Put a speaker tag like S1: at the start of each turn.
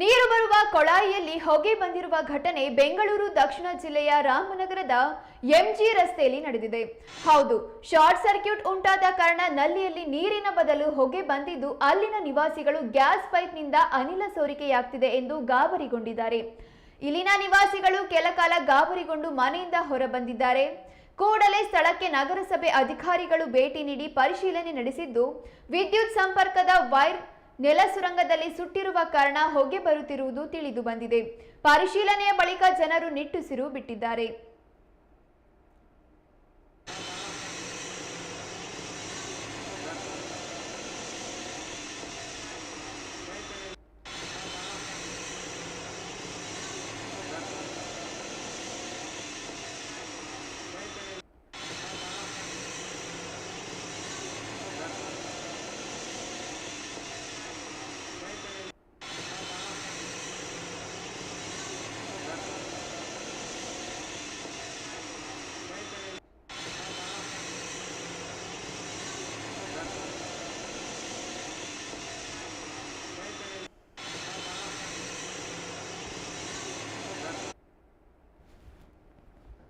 S1: ನೀರು ಬರುವ ಕೊಳಾಯಿಯಲ್ಲಿ ಹೊಗೆ ಬಂದಿರುವ ಘಟನೆ ಬೆಂಗಳೂರು, ದಕ್ಷಿಣ ಜಿಲ್ಲೆಯ ರಾಮನಗರದ ಎಂಜಿ ರಸ್ತೆಯಲ್ಲಿ ನಡೆದಿದೆ. ಹೌದು, ಶಾರ್ಟ್ ಸರ್ಕ್ಯೂಟ್ ಉಂಟಾದ ಕಾರಣ ನಲ್ಲಿಯಲ್ಲಿ ನೀರಿನ ಬದಲು ಹೊಗೆ ಬಂದಿದ್ದು ಅಲ್ಲಿನ ನಿವಾಸಿಗಳು ಗ್ಯಾಸ್ ಪೈಪ್ನಿಂದ ಅನಿಲ ಸೋರಿಕೆಯಾಗ್ತಿದೆ ಎಂದು ಗಾಬರಿಗೊಂಡಿದ್ದಾರೆ. ಇಲ್ಲಿನ ನಿವಾಸಿಗಳು ಕೆಲಕಾಲ ಗಾಬರಿಗೊಂಡು ಮನೆಯಿಂದ ಹೊರಬಂದಿದ್ದಾರೆ. ಕೂಡಲೇ ಸ್ಥಳಕ್ಕೆ ನಗರಸಭೆ ಅಧಿಕಾರಿಗಳು ಭೇಟಿ ನೀಡಿ ಪರಿಶೀಲನೆ ನಡೆಸಿದ್ದು, ವಿದ್ಯುತ್ ಸಂಪರ್ಕದ ವೈರ್ ನೆಲ ಸುರಂಗದಲ್ಲಿ ಸುಟ್ಟಿರುವ ಕಾರಣ ಹೊಗೆ ಬರುತ್ತಿರುವುದು ತಿಳಿದು ಬಂದಿದೆ. ಪರಿಶೀಲನೆಯ ಬಳಿಕ ಜನರು ನಿಟ್ಟುಸಿರು ಬಿಟ್ಟಿದ್ದಾರೆ.